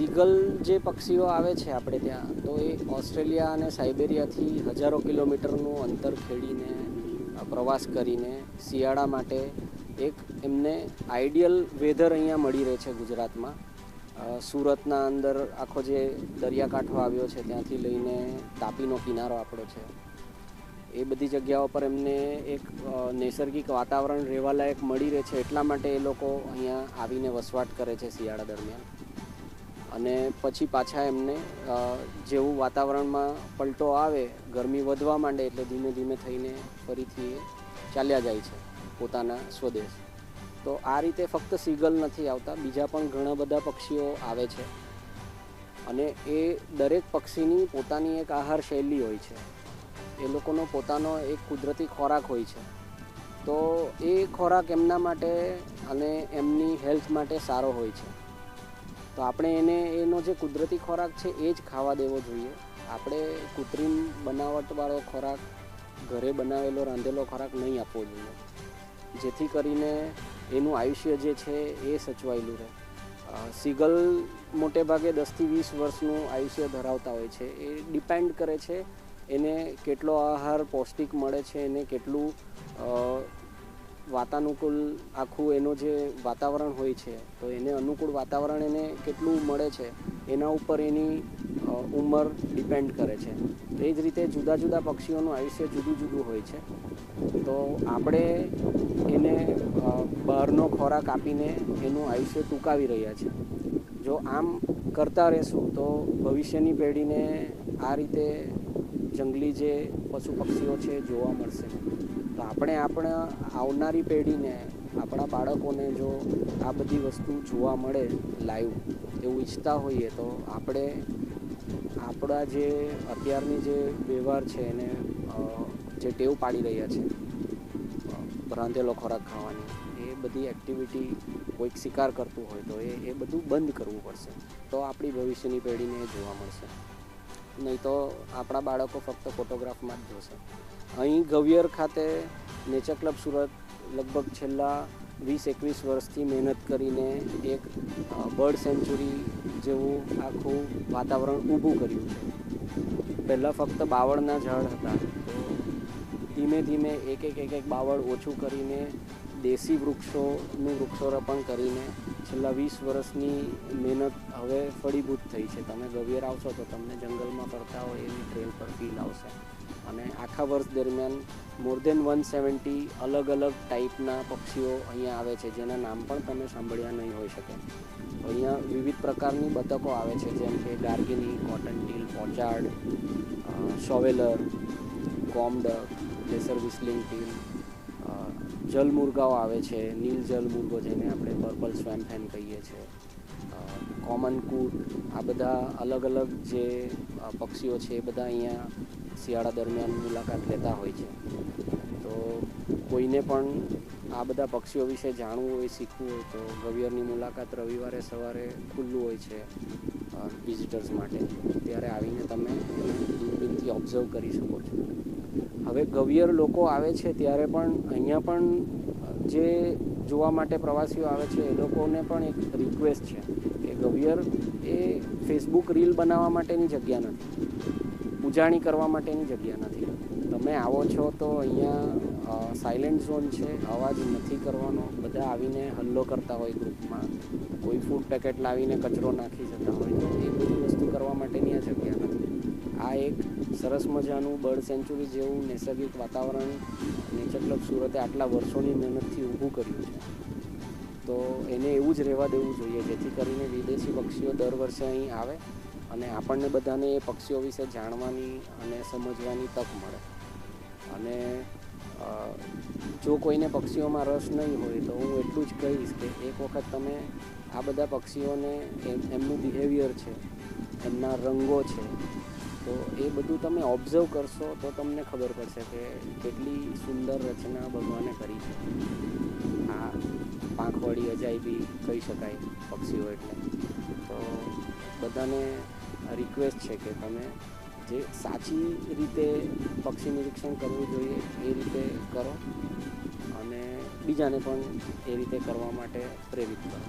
સીગલ જે પક્ષીઓ આવે છે આપણે ત્યાં, તો એ ઓસ્ટ્રેલિયા અને સાઇબેરિયાથી હજારો કિલોમીટરનું અંતર ખેડીને પ્રવાસ કરીને શિયાળા માટે એક એમને આઈડિયલ વેધર અહીંયા મળી રહે છે ગુજરાતમાં. સુરતના અંદર આખો જે દરિયાકાંઠો આવ્યો છે ત્યાંથી લઈને તાપીનો કિનારો આપણો છે. એ બધી જગ્યાઓ પર એમને એક નૈસર્ગિક વાતાવરણ રહેવાલાયક મળી રહે છે એટલા માટે એ લોકો અહીંયા આવીને વસવાટ કરે છે શિયાળા દરમિયાન. અને પછી પાછા એમને જેવું વાતાવરણમાં પલટો આવે, ગરમી વધવા માંડે એટલે ધીમે ધીમે થઈને ફરીથી ચાલ્યા જાય છે પોતાના સ્વદેશ. તો આ રીતે ફક્ત સીગલ નથી આવતા, બીજા પણ ઘણા બધા પક્ષીઓ આવે છે. અને એ દરેક પક્ષીની પોતાની એક આહાર શૈલી હોય છે. એ લોકોનો પોતાનો એક કુદરતી ખોરાક હોય છે. તો એ ખોરાક એમના માટે અને એમની હેલ્થ માટે સારો હોય છે. તો આપણે એને, એનો જે કુદરતી ખોરાક છે એ જ ખાવા દેવો જોઈએ. આપણે કૃત્રિમ બનાવટવાળો ખોરાક, ઘરે બનાવેલો, રાંધેલો ખોરાક નહીં આપવો જોઈએ. જેથી કરીને એનું આયુષ્ય જે છે એ સચવાયેલું રહે. સિગલ મોટે ભાગે દસથી વીસ વર્ષનું આયુષ્ય ધરાવતા હોય છે. એ ડિપેન્ડ કરે છે એને કેટલો આહાર પૌષ્ટિક મળે છે, એને કેટલું વાતાનુકૂળ આખું એનું જે વાતાવરણ હોય છે, તો એને અનુકૂળ વાતાવરણ એને કેટલું મળે છે, એના ઉપર એની ઉંમર ડિપેન્ડ કરે છે. એ જ રીતે જુદા જુદા પક્ષીઓનું આયુષ્ય જુદું જુદું હોય છે. તો આપણે એને બહારનો ખોરાક આપીને એનું આયુષ્ય ટૂંકાવી રહ્યા છે. જો આમ કરતા રહેશું, તો ભવિષ્યની પેઢીને આ રીતે જંગલી જે પશુ પક્ષીઓ છે, જોવા મળશે. આપણે આપણા આવનારી પેઢીને, આપણા બાળકોને જો આ બધી વસ્તુ જોવા મળે લાઈવ એવું ઈચ્છતા હોઈએ તો આપણે આપણા જે અત્યારની જે વ્યવહાર છે એને જે ટેવ પાડી રહ્યા છે રાંધેલો ખોરાક ખાવાની, એ બધી એક્ટિવિટી કોઈક શિકાર કરતું હોય તો એ એ બધું બંધ કરવું પડશે. તો આપણી ભવિષ્યની પેઢીને જોવા મળશે. નહીં તો આપણા બાળકો ફક્ત ફોટોગ્રાફમાં જ જોશે. અહીં ગવિયર ખાતે નેચર ક્લબ સુરત લગભગ છેલ્લા વીસ, એકવીસ વર્ષથી મહેનત કરીને એક બર્ડ સેન્ચુરી જેવું આખું વાતાવરણ ઊભું કર્યું છે. પહેલાં ફક્ત બાવળના ઝાડ હતા. ધીમે ધીમે એક એક એક એક બાવળ ઓછું કરીને દેશી વૃક્ષોનું વૃક્ષારોપણ કરીને છેલ્લા વીસ વર્ષની મહેનત હવે ફળીભૂત થઈ છે. તમે ગવિયર આવશો તો તમને જંગલમાં ફરતા હોય એવી ટ્રેલ પર ફીલ આવશે. અને આખા વર્ષ દરમિયાન મોર દેન વન સેવન્ટી અલગ અલગ ટાઈપના પક્ષીઓ અહીંયા આવે છે, જેના નામ પણ તમે સાંભળ્યા નહીં હોઈ શકે. અહીંયા વિવિધ પ્રકારની બતકો આવે છે, જેમ કે garganey cotton teal pochard shoveler comb duck lesser whistling teal જલમુર્ગાઓ આવે છે, નીલ જલમુર્ગો જેને આપણે પર્પલ સ્વેમ ફેન કહીએ છીએ. કોમન કૂટ, આ બધા અલગ અલગ જે પક્ષીઓ છે એ બધા અહીંયા શિયાળા દરમિયાન મુલાકાત લેતા હોય છે. તો કોઈને પણ આ બધા પક્ષીઓ વિશે જાણવું હોય, શીખવું હોય તો ગવિયરની મુલાકાત રવિવારે સવારે ખુલ્લું હોય છે વિઝિટર્સ માટે. ત્યારે આવીને તમે દૂરબીનથી ઓબ્ઝર્વ કરી શકો છો. હવે ગવિયર લોકો આવે છે ત્યારે પણ અહીંયા પણ જે જોવા માટે પ્રવાસીઓ આવે છે, એ લોકોને પણ એક રિક્વેસ્ટ છે કે ગવિયર એ ફેસબુક રીલ બનાવવા માટેની જગ્યા નથી. ઉજાણી કરવા માટેની જગ્યા નથી. તમે આવો છો તો અહીંયા સાયલેન્ટ ઝોન છે, અવાજ નથી કરવાનો. બધા આવીને હલ્લો કરતા હોય ગ્રુપમાં કોઈ ફૂડ પેકેટ લાવીને કચરો નાખી જતા હોય એ બધી વસ્તુ કરવા માટેની આ એક સરસ મજાનું બર્ડ સેન્ચુરી જેવું નૈસર્ગિક વાતાવરણ નેચર ક્લબ સુરતે આટલા વર્ષોની મહેનતથી ઊભું કર્યું છે. તો એને એવું જ રહેવા દેવું જોઈએ, જેથી કરીને વિદેશી પક્ષીઓ દર વર્ષે અહીં આવે અને આપણને બધાને એ પક્ષીઓ વિશે જાણવાની અને સમજવાની તક મળે. અને જો કોઈને પક્ષીઓમાં રસ નહીં હોય તો હું એટલું જ કહીશ કે એક વખત તમે આ બધા પક્ષીઓને એમનું બિહેવિયર છે, એમના રંગો છે તો એ બધું તમે ઓબ્ઝર્વ કરશો તો તમને ખબર પડશે કે કેટલી સુંદર રચના ભગવાને કરી છે આ પાંખવાળી અજાયબી કહી શકાય પક્ષીઓ એટલે તો બધાને રિક્વેસ્ટ છે કે તમે જે સાચી રીતે પક્ષી નિરીક્ષણ કરવું જોઈએ એ રીતે કરો અને બીજાને પણ એ રીતે કરવા માટે પ્રેરિત કરો.